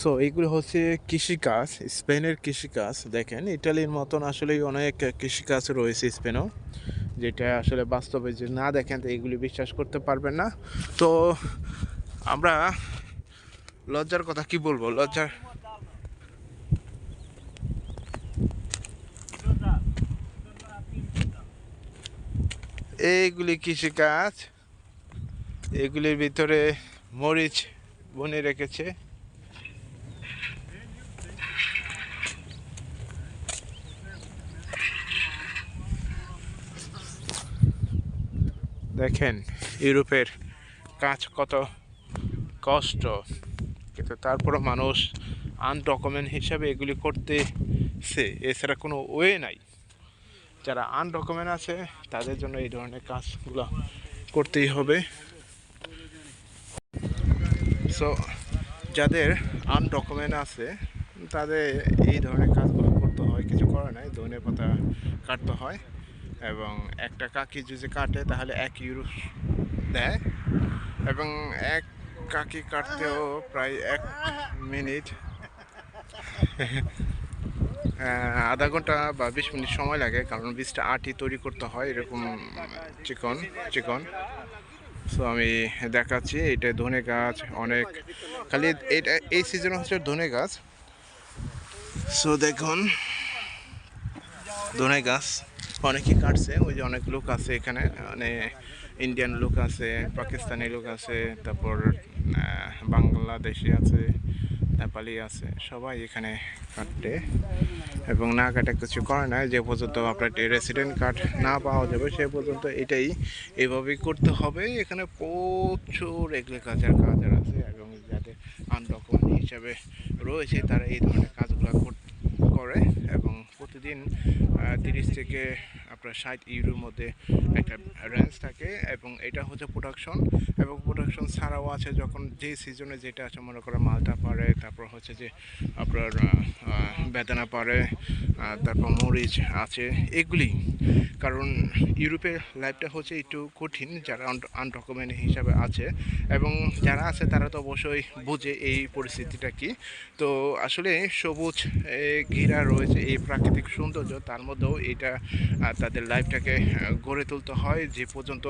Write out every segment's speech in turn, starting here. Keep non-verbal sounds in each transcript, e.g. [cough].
So এইগুলো হচ্ছে কৃষিকাজ, স্পেনের কৃষিকাজ। দেখেন, ইটালির মতন আসলে অনেক কৃষিকাজ রয়েছে স্পেনও, যেটা আসলে বাস্তবে যে না দেখেন, তো এইগুলি বিশ্বাস করতে পারবেন না। তো, আমরা লজ্জার কথা কি বলব? লজ্জার এইগুলি কৃষিকাজ। এগুলির ভিতরে মরিচ বনে রেখেছে। দেখেন, ইউরোপের কাজ কত কষ্ট। কিন্তু তারপরও মানুষ আনডকুমেন্ট হিসাবে এগুলি করতেছে, এছাড়া কোনো ওয়ে নাই। যারা আনডকুমেন্ট আছে, তাদের জন্য এই ধরনের কাজগুলো করতেই হবে। সো যাদের আনডকুমেন্ট আছে, তাদের এই ধরনের কাজগুলো করতে হয়, কিছু করার নাই ধনে পাতা কাটতে হয়। এবং একটা কাকি যদি কাটে, তাহলে এক ইউরো দেয়। এবং এক কাকি কাটতেও প্রায় এক মিনিট। [laughs] আধা ঘণ্টা বা বিশ মিনিট সময় লাগে, কারণ বীজটা আটি তৈরি করতে হয়, এরকম চিকন চিকন। সো আমি দেখাচ্ছি, এটা ধনে গাছ অনেক। খালি এটা, এই সিজন হচ্ছে ধনে গাছ। সো দেখুন, ধনে গাছ। অনেকেই কাটছে, ওই যে অনেক লোক আছে এখানে মানে ইন্ডিয়ান লোক আছে পাকিস্তানি লোক আছে, তারপর বাংলাদেশি আছে, নেপালি আছে, সবাই এখানে কাটতে এবং না কাটে কিছু করে না, যে পর্যন্ত আপনার রেসিডেন্ট কার্ড না পাওয়া যাবে, সে পর্যন্ত এটাই এইভাবেই করতে হবে। এখানে প্রচুর এগ্রিকালচার কাজার আছে, এবং যাদের আনডকুমেন্ট হিসাবে রয়েছে, তারা এই ধরনের কাজগুলো করে, এবং প্রতিদিন তিরিশ থেকে আপনার ষাট ইউরোর মধ্যে একটা রেঞ্জ থাকে এবং এটা হচ্ছে প্রোডাকশন এবং প্রোডাকশন ছাড়াও আছে যখন যে সিজনে যেটা আছে মনে করেন মালটা পারে তারপর হচ্ছে যে আপনার বেদানা পারে তারপর মরিচ আছে এগুলি। কারণ ইউরোপের লাইফটা হচ্ছে একটু কঠিন যারা আনডকুমেন্ট হিসাবে আছে এবং যারা আছে তারা তো অবশ্যই বোঝে এই পরিস্থিতিটা কি। তো আসলে সবুজ ঘেরা রয়েছে এই প্রাকৃতিক সৌন্দর্য তার মধ্যেও এটা আহ, তাদের লাইফটাকে গড়ে তুলতে হয়। যে পর্যন্ত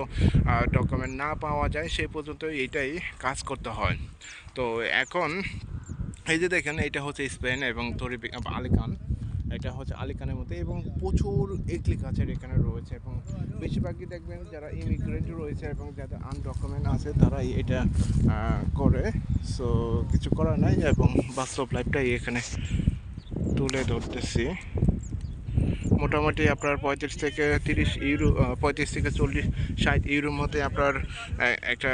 ডকুমেন্ট না পাওয়া যায়, সেই পর্যন্ত এটাই কাজ করতে হয়। তো এখন, এই যে দেখেন, এটা হচ্ছে স্পেন এবং তরি আলিকান। এটা হচ্ছে আলিকানের মধ্যে এবং প্রচুর এগ্রিকালচার এখানে রয়েছে এবং বেশিরভাগই দেখবেন যারা ইমিগ্রেন্ট রয়েছে এবং যাদের আনডকুমেন্ট আছে তারা এটা করে। সো কিছু করার নাই এবং বাস্তব লাইফটাই এখানে তুলে ধরতেছি। মোটামুটি আপনার পঁয়ত্রিশ থেকে তিরিশ ইউরো পঁয়ত্রিশ থেকে চল্লিশ, ষাট ইউরোর মধ্যে আপনার একটা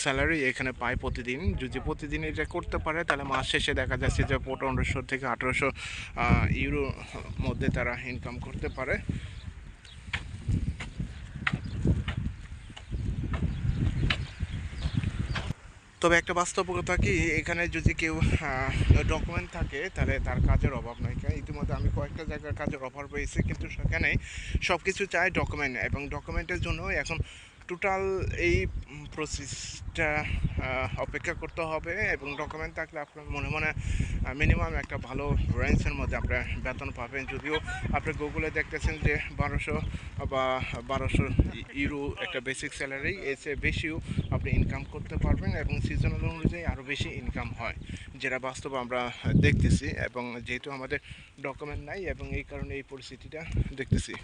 স্যালারি এখানে পায় প্রতিদিন। যদি প্রতিদিন এটা করতে পারে, তাহলে মাস শেষে দেখা যাচ্ছে যে পনেরোশো থেকে আঠেরোশো ইউরোর মধ্যে তারা ইনকাম করতে পারে। তবে একটা বাস্তবতা কি, এখানে যদি কেউ ডকুমেন্ট থাকে, তাহলে তার কাজের অভাব নাই। কারণ ইতিমধ্যে আমি কয়েকটা জায়গার কাজের অভাব পেয়েছি, কিন্তু সেখানে সব কিছু চায় ডকুমেন্ট এবং ডকুমেন্টের জন্য এখন টোটাল এই প্রসেসটা অপেক্ষা করতে হবে এবং ডকুমেন্ট থাকলে আপনার মনে মনে মিনিমাম একটা ভালো রেঞ্জের মধ্যে আপনার বেতন পাবেন। যদিও আপনি গুগলে দেখতেছেন যে বারোশো বা বারোশো ইউরো একটা বেসিক স্যালারি চেয়ে বেশিও আপনি ইনকাম করতে পারবেন এবং সিজনাল অনুযায়ী আরও বেশি ইনকাম হয়, যেটা বাস্তবে আমরা দেখতেছি এবং যেহেতু আমাদের ডকুমেন্ট নাই এবং এই কারণে এই পরিস্থিতিটা দেখতেছি।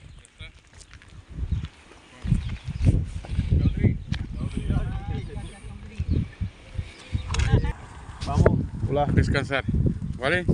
Descansar. ¿Vale?